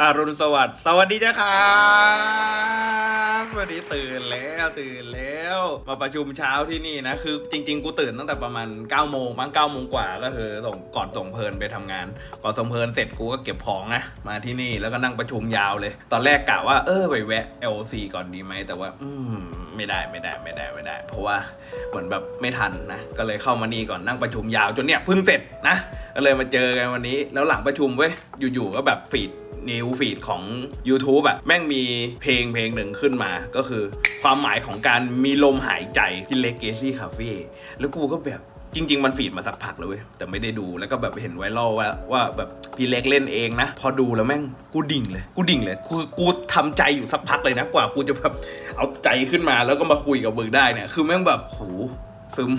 อารุณสวัสดิ์สวัสดีจ้าครับวันนี้ตื่นแล้วตื่นแล้ว มาประชุมเช้าที่นี่นะ คือจริง ๆ กูตื่นตั้งแต่ประมาณ9ก้าโมงมั้งเก้าโมงกว่าก็คือส่งก่อนส่งเพลินไปทำงาน ก่อนส่งเพลินเสร็จกูก็เก็บของนะมาที่นี่แล้วก็นั่งประชุมยาวเลย ตอนแรกกะว่าเออไปแวะ LC ก่อนดีไหมแต่ว่า อืมไม่ได้ไม่ได้ไม่ได้ไม่ได้ เพราะว่าเหมือนแบบไม่ทันนะก็เลยเข้ามานี่ก่อนนั่งประชุมยาวจนเนี่ยเพิ่งเสร็จนะ ก็เลยมาเจอกันวันนี้ แล้วหลังประชุมเว้ย อยู่ๆก็แบบฟีดนิวฟีดของ YouTube อะแม่งมีเพลงเพลงหนึ่งขึ้นมา ก็คือความหมายของการมีลมหายใจที่เลกเกซี่คาเฟ่แล้วกูก็แบบจริง ๆ มันฟีดมาสักพักเลยเว้ยแต่ไม่ได้ดูแล้วก็แบบเห็นไวรัลว่าว่าแบบพี่เล็กเล่นเองนะ พอดูแล้วแม่งกูดิ่งเลย กูดิ่งเลยกูกูทำใจอยู่สักพักเลยนะกว่ากูจะแบบเอาใจขึ้นมาแล้วก็มาคุยกับมึงได้เนี่ยคือแม่งแบบโหซึม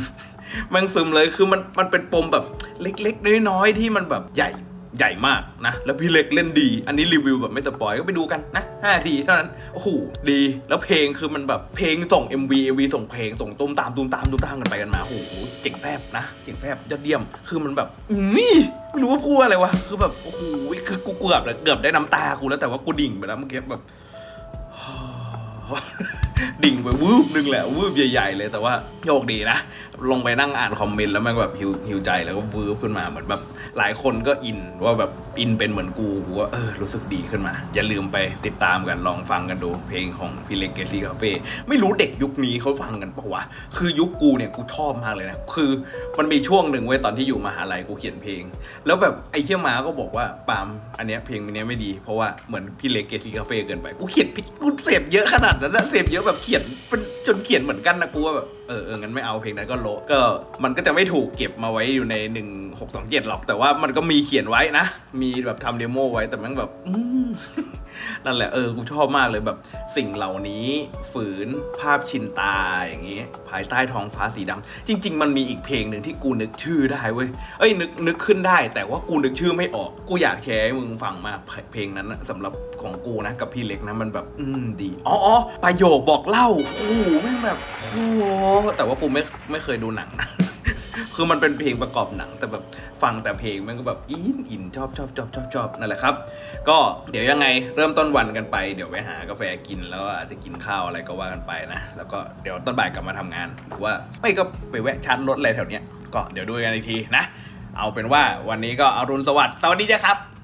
ม่งซึมเลยคือมันมันเป็นปมแบบเล็กๆน้อยๆที่มันแบบใหญ่ใหญ่มากนะ แล้วพี่เล็กเล่นดี อันนี้รีวิวแบบไม่สปอยก็ไปดูกันนะ5ทีเท่านั้น โอ้โห ดี แล้วเพลงคือมันแบบเพลงส่ง MV MV ส่งเพลงส่งตุ้มตามตุ้มตามตุ้มตามกันไปกันมา โอ้โห เจ๋งแฟบนะ เจ๋งแฟบยอดเยี่ยม คือมันแบบนี่ไม่รู้ว่าพูดอะไรวะ คือแบบ โอ้โห คือกูเกือบเลยเกือบได้น้ำตากูแล้วแต่ว่ากูดิ่งไปแล้วเมื่อกี้แบบดิ่งไปวืบนึงแหละวืบใหญ่ๆเลยแต่ว่าโชคดีนะ ลงไปนั่งอ่านคอมเมนต์แล้วม่งแบบหิวหิวใจแล้วก็วืบขึ้นมาเหมือนแบบหลายคนก็อินว่าแบบอินเป็นเหมือนกูกูก็เออรู้สึกดีขึ้นมา อย่าลืมไปติดตามกันลองฟังกันดู เพลงของพี่เล็กเกซี่คาเฟ่ไม่รู้เด็กยุคนี้เขาฟังกันปะวะคือยุคกูเนี่ยกูชอบมากเลยนะคือมันมีช่วงหนึ่งเว้ยตอนที่อยู่มหาลัยกูเขียนเพลง แล้วแบบไอ้เชี่ยมาก็บอกว่าปามอันเนี้ยเพลงอันเนี้ยไม่ดีเพราะว่าเหมือนพี่เล็กเกซี่คาเฟ่เกินไปกูเขียนผิดกูเสพเยอะขนาดนั้นนะเสพเยอะแบบเขียนเป็นจนเขียนเหมือนกันนะกูว่าแบบเออเอองั้นไม่เอาเพลงนั้นก็โลก็มันก็จะไม่ถูกเก็บมาไว้อยู่ใน 1627หรอก แต่ว่ามันก็มีเขียนไว้นะ มีแบบทำเดโมไว้แต่ม่งแบบนั่นแหละเออกูชอบมากเลยแบบสิ่งเหล่านี้ฝืนภาพชินตาอย่างงี้ ภายใต้ท้องฟ้าสีดำจริง ๆ มันมีอีกเพลงหนึ่งที่กูนึกชื่อได้เว้ยเอ้ยนึกนึกขึ้นได้ แต่ว่ากูนึกชื่อไม่ออก กูอยากแชร์ให้มึงฟังมากเพลงนั้นนะสำหรับ ของกูนะกับพี่เล็กนะมันแบบ อืมดีอ๋อออประโยคบอกเล่าโอ้โหแม่งแบบโอ้โหแต่ว่ากูไม่ไม่เคยดูหนังนะ คือมันเป็นเพลงประกอบหนังแต่แบบฟังแต่เพลงมันก็แบบอินอินชอบชอบชอบชอบชอบนั่นแหละครับ ก็เดี๋ยวยังไงเริ่มต้นวันกันไปเดี๋ยวไปหากาแฟกินแล้วก็อาจจะกินข้าวอะไรก็ว่ากันไปนะ แล้วก็เดี๋ยวต้นบ่ายกลับมาทำงาน หรือว่าไม่ก็ไปแวะชาร์จรถอะไรแถวเนี้ยก็เดี๋ยวดูกันอีกทีนะ เอาเป็นว่าวันนี้ก็อรุณสวัสดิ์สวัสดีจ้ะครับ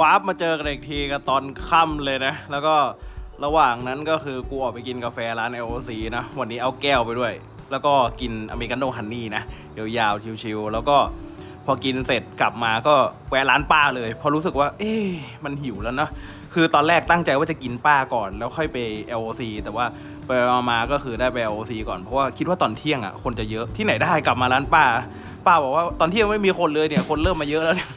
วาร์ปมาเจอกันอีกทีก็ตอนค่ำเลยนะ แล้วก็ระหว่างนั้นก็คือกูออกไปกินกาแฟร้าน LOC นะ วันนี้เอาแก้วไปด้วย แล้วก็กินอเมริกาโน่ฮันนี่นะยาวๆชิวๆแล้วก็พอกินเสร็จกลับมาก็แวะร้านป้าเลยเพราะรู้สึกว่า เอ๊ะมันหิวแล้วนะคือตอนแรกตั้งใจว่าจะกินป้าก่อน แล้วค่อยไป LOC แต่ว่าไปมาก็คือได้ไป LOC ก่อนเพราะว่าคิดว่าตอนเที่ยงอะคนจะเยอะที่ไหนได้กลับมาร้านป้า ป้าบอกว่าตอนเที่ยงไม่มีคนเลยเนี่ยคนเริ่มมาเยอะแล้วเนี่ย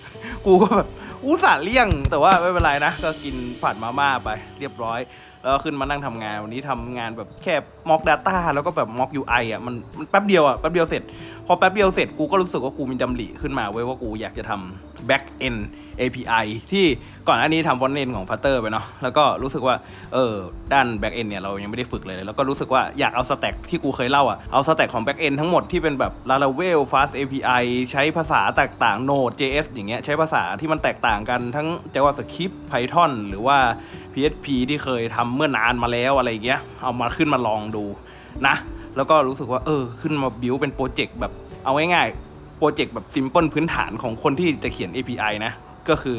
กูก็แบบ อุตส่าห์เลี่ยง แต่ว่าไม่เป็นไรนะ ก็กินผัดมาม่าไปเรียบร้อย แล้วก็ขึ้นมานั่งทำงานวันนี้ทำงานแบบแค่มอก Data แล้วก็แบบมอก UI อะมันมันแป๊บเดียวอะแป๊บเดียวเสร็จ พอแป๊บเดียวเสร็จกูก็รู้สึกว่ากูมีดำริขึ้นมาเว้ยว่ากูอยากจะทำ back end API ที่ก่อนหน้านี้ทำ front end ของ Flutter ไปเนาะแล้วก็รู้สึกว่าเออด้าน back end เนี่ยเรายังไม่ได้ฝึกเลย แล้วก็รู้สึกว่าอยากเอา stack ที่กูเคยเล่าอะเอา stack ของ back end ทั้งหมดที่เป็นแบบ Laravel Fast API ใช้ภาษาแตกต่าง Node JS อย่างเงี้ยใช้ภาษาที่มันแตกต่างกันทั้ง JavaScript Python หรือว่า PHP ที่เคยทำเมื่อนานมาแล้วอะไรอย่างเงี้ย เอามาขึ้นมาลองดูนะ แล้วก็รู้สึกว่าเออ ขึ้นมาบิวเป็นโปรเจกต์แบบเอาง่ายๆ โปรเจกต์แบบซิมเ l ิลพื้นฐานของคนที่จะเขียน API นะ ก็คือ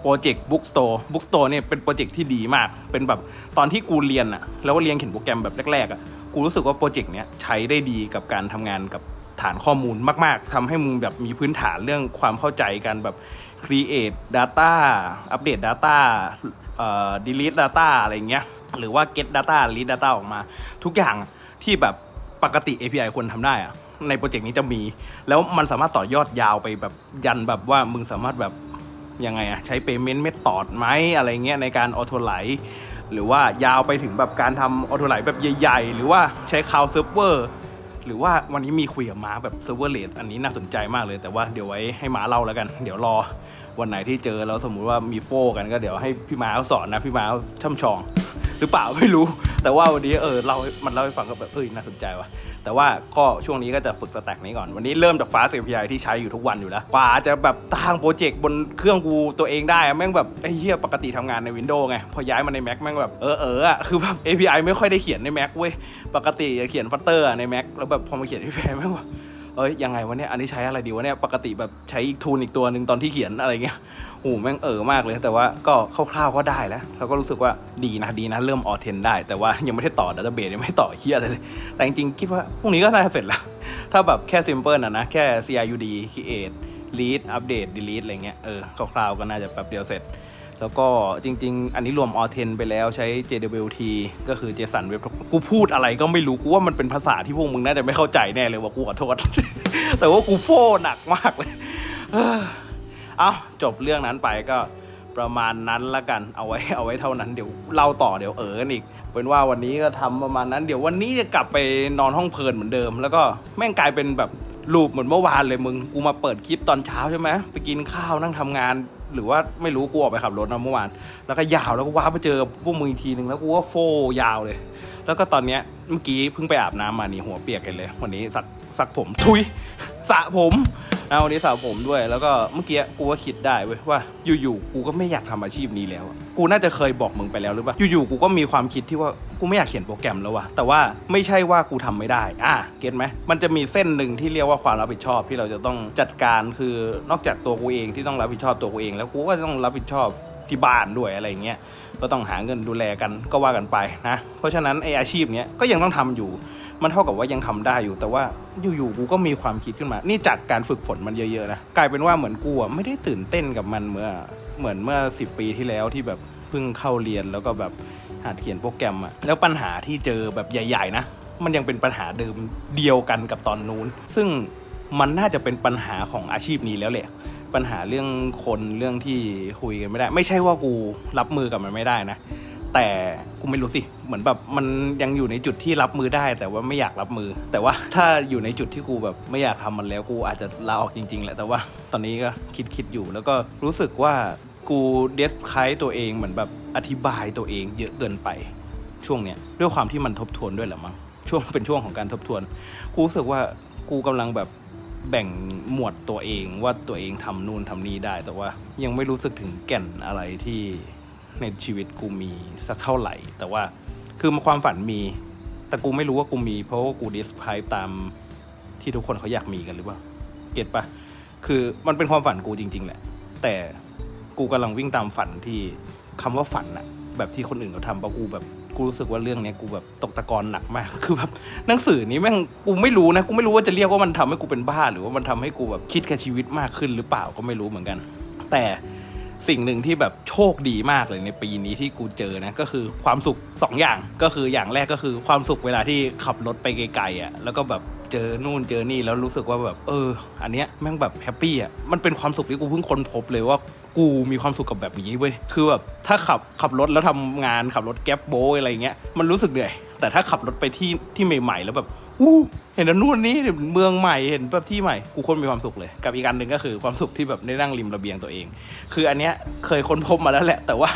โปรเจกต์ Bookstore Bookstore เนี่ยเป็นโปรเจกต์ที่ดีมาก เป็นแบบตอนที่กูเรียนอะแล้วก็เรียนเขียนโปรแกรมแบบแรกๆอะกูรู้สึกว่าโปรเจกต์เนี้ยใช้ได้ดีกับการทำงานกับฐานข้อมูลมาก ๆทำให้มึงแบบมีพื้นฐานเรื่องความเข้าใจกันแบบ create data update data delete data อะไรเงี้ย หรือว่า get data read data ออกมา ทุกอย่างที่แบบปกติ API ควรทำได้อะในโปรเจกต์นี้จะมี แล้วมันสามารถต่อยอดยาวไปแบบยันแบบว่ามึงสามารถแบบยังไงอะใช้ payment method ไหมอะไรเงี้ยในการ auto ไหลหรือว่ายาวไปถึงแบบการทำออโตไลท์แบบใหญ่ ๆ หรือว่าใช้คาวเซิร์ฟเวอร์หรือว่าวันนี้มีคุยกับม้าแบบเซิร์ฟเวอร์เลสอันนี้น่าสนใจมากเลย แต่ว่าเดี๋ยวไว้ให้ม้าเล่าแล้วกัน เดี๋ยวรอ วันไหนที่เจอแล้วสมมุติว่ามีโฟกันก็เดี๋ยวให้พี่มาเขาสอนนะพี่มาเขาช่ำชอง หรือเปล่าไม่รู้ แต่ว่าวันนี้เออเรามันเล่าให้ฟังก็แบบเอ้ยน่าสนใจว่ะแต่ว่าก็ช่วงนี้ก็จะฝึกสแต็กนี้ก่อน วันนี้เริ่มจากฟ้า API ที่ใช้อยู่ทุกวันอยู่แล้วกว่าจะแบบตั้งโปรเจกต์บนเครื่องกูตัวเองได้แม่งแบบไอ้เหี้ยปกติทำงานใน Windows ไง พอย้ายมาใน Mac แม่งแบบเออเอออะคือแบบ API ไม่ค่อยได้เขียนใน Mac เว้ยปกติจะเขียนฟัตเตอร์ใน Mac แล้วแบบพอมาเขียน API แม่งแบบ เอ้ยยังไงวะเนี่ยอันนี้ใช้อะไรดีวะเนี่ยปกติแบบใช้อีกทูลอีกตัวหนึ่งตอนที่เขียนอะไรเงี้ยโอ้โหแม่งเออมากเลย แต่ว่าก็คร่าวๆก็ได้แล้วแล้วก็รู้สึกว่าดีนะดีนะเริ่มออเทนได้ แต่ว่ายังไม่ได้ต่อดัตเตอร์เบสยังไม่ต่อเฮียอะไรเลยแต่จริงๆคิดว่าพรุ่งนี้ก็น่าจะเสร็จแล้ว ถ้าแบบแค่ simple นะนะแค่ CRUD create read update delete อะไรเงี้ยเออคร่าวๆก็น่าจะแป๊บเดียวเสร็จ แล้วก็จริง ๆ อันนี้รวม Authn ไปแล้วใช้ JWT ก็คือ JSON Web กูพูดอะไรก็ไม่รู้ กูว่ามันเป็นภาษาที่พวกมึงน่าจะไม่เข้าใจแน่เลยว่ากูขอโทษ แต่ว่ากูโฟหนักมากเลยเอ้าจบเรื่องนั้นไปก็ประมาณนั้นละกันเอาไว้เอาไว้เท่านั้นเดี๋ยวเล่าต่อเดี๋ยวเออกันอีก เป็นว่าวันนี้ก็ทำประมาณนั้นเดี๋ยววันนี้จะกลับไปนอนห้องเพลินเหมือนเดิม แล้วก็แม่งกลายเป็นแบบลูปเหมือนเมื่อวานเลยมึงกูมาเปิดคลิปตอนเช้าใช่ไหมไปกินข้าวนั่งทำงาน หรือว่าไม่รู้กูออกไปขับรถนะเมื่อวาน แล้วก็ยาวแล้วก็ว้าไปเจอพวกมึงอีกทีหนึ่งแล้วกูก็โฟยาวเลย แล้วก็ตอนเนี้ยเมื่อกี้เพิ่งไปอาบน้ำมานี่หัวเปียกกันเลย วันนี้สักสักผมทุยสระผม เอาวันนี้สระผมด้วย แล้วก็เมื่อกี้กูก็คิดได้เว้ยว่า อยู่ๆ กูก็ไม่อยากทำอาชีพนี้แล้วอะกูน่าจะเคยบอกมึงไปแล้วหรือเปล่า อยู่ๆ กูก็มีความคิดที่ว่ากูไม่อยากเขียนโปรแกรมแล้ววะแต่ว่าไม่ใช่ว่ากูทำไม่ได้ อะ เก็ตไหม มันจะมีเส้นหนึ่งที่เรียกว่าความรับผิดชอบที่เราจะต้องจัดการคือนอกจากตัวกูเองที่ต้องรับผิดชอบตัวกูเอง แล้วกูก็ต้องรับผิดชอบที่บ้านด้วยอะไรอย่างเงี้ย ก็ต้องหาเงินดูแลกันก็ว่ากันไปนะ เพราะฉะนั้นไออาชีพเนี้ยก็ยังต้องทำอยู่ มันเท่ากับว่ายังทำได้อยู่ แต่ว่าอยู่ๆกูก็มีความคิดขึ้นมา นี่จากการฝึกฝนมันเยอะๆนะกลายเป็นว่าเหมือนกูอะไม่ได้ตื่นเต้นกับมันเมื่อเหมือนเมื่อ10ปีที่แล้วที่แบบเพิ่งเข้าเรียนแล้วก็แบบหัดเขียนโปรแกรมอะแล้วปัญหาที่เจอแบบใหญ่ ๆ นะมันยังเป็นปัญหาเดิมเดียวกันกับตอนนู้น ซึ่งมันน่าจะเป็นปัญหาของอาชีพนี้แล้วแหละปัญหาเรื่องคนเรื่องที่คุยกันไม่ได้ ไม่ใช่ว่ากูรับมือกับมันไม่ได้นะ แต่กูไม่รู้สิ เหมือนแบบมันยังอยู่ในจุดที่รับมือได้ แต่ว่าไม่อยากรับมือ แต่ว่าถ้าอยู่ในจุดที่กูแบบไม่อยากทำมันแล้วกูอาจจะลาออกจริงๆแหละแต่ว่าตอนนี้ก็คิดคิดอยู่ แล้วก็รู้สึกว่ากูเดสคลายตัวเองเหมือนแบบอธิบายตัวเองเยอะเกินไปช่วงเนี้ยด้วยความที่มันทบทวนด้วยแหละมั้งช่วงเป็นช่วงของการทบทวน กูรู้สึกว่ากูกำลังแบบแบ่งหมวดตัวเองว่าตัวเองทำนู่นทำนี่ได้ แต่ว่ายังไม่รู้สึกถึงแก่นอะไรที่ ในชีวิตกูมีสักเท่าไหร่ แต่ว่าคือความฝันมี แต่กูไม่รู้ว่ากูมี เพราะว่ากูดิสพายตามที่ทุกคนเขาอยากมีกันหรือเปล่าเก็ตปะคือมันเป็นความฝันกูจริง ๆ แหละ แต่กูกำลังวิ่งตามฝันที่คำว่าฝันอะแบบที่คนอื่นเขาทำปะกูแบบกูรู้สึกว่าเรื่องเนี้ยกูแบบตกตะกอนหนักมาก คือแบบหนังสือนี้แม่งกูไม่รู้นะกูไม่รู้ว่าจะเรียกว่ามันทำให้กูเป็นบ้า หรือว่ามันทำให้กูแบบคิดกับชีวิตมากขึ้นหรือเปล่าก็ไม่รู้เหมือนกัน แต่ สิ่งหนึ่งที่แบบโชคดีมากเลยในปีนี้ที่กูเจอนะก็คือความสุขสองอย่างก็คืออย่างแรกก็คือความสุขเวลาที่ขับรถไปไกลๆอะแล้วก็แบบเจอนู่นเจอนี่แล้วรู้สึกว่าแบบเออ อันเนี้ยแม่งแบบแฮปปี้อะมันเป็นความสุขที่กูเพิ่งค้นพบเลยว่ากูมีความสุขกับแบบนี้เว้ยคือแบบถ้าขับขับรถแล้วทำงานขับรถแก๊ปโบอะไรเงี้ยมันรู้สึกเหนื่อยแต่ถ้าขับรถไปที่ที่ใหม่ๆ แล้วแบบ อู้เห็นนนู่นนี่เห็นเมืองใหม่เห็นแบบที่ใหม่กูคนมีความสุขเลย กับอีกอันหนึ่งก็คือความสุขที่แบบได้นั่งริมระเบียงตัวเอง คืออันเนี้ยเคยค้นพบมาแล้วแหละ แต่ว่า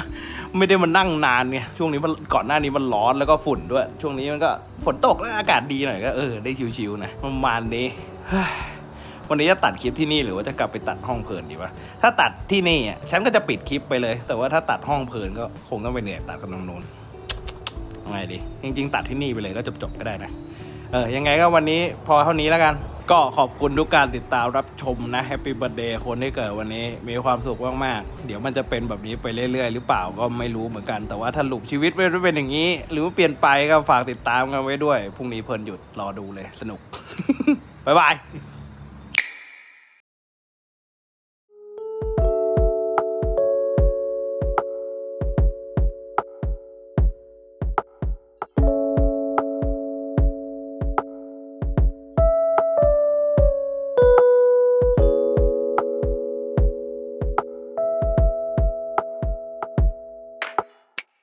ไม่ได้มานั่งนานไงช่วงนี้มันก่อนหน้านี้มันร้อนแล้วก็ฝุ่นด้วย ช่วงนี้มันก็ฝนตกแล้วอากาศดีหน่อยก็เออได้ชิวๆนะประมาณนี้วันนี้จะตัดคลิปที่นี่หรือว่าจะกลับไปตัดห้องเพลินดีวะ ถ้าตัดที่นี่อะฉันก็จะปิดคลิปไปเลย แต่ว่าถ้าตัดห้องเพลินก็คงต้องไปเหนื่อยตัดกันตรงนู้นเอาไงดี จริง ๆ ตัดที่นี่ไปเลยก็จบๆก็ได้นะ เออ ยังไงก็วันนี้พอเท่านี้แล้วกัน ก็ขอบคุณทุกการติดตามรับชมนะแฮปปี้เบิร์ดเดย์คนที่เกิดวันนี้มีความสุขมากๆ เดี๋ยวมันจะเป็นแบบนี้ไปเรื่อยๆ หรือเปล่าก็ไม่รู้เหมือนกัน แต่ว่าถ้าหลุมชีวิตไม่ได้เป็นอย่างนี้ หรือว่าเปลี่ยนไปก็ฝากติดตามกันไว้ด้วย พรุ่งนี้เพลินหยุดรอดูเลยสนุก บ๊ายบาย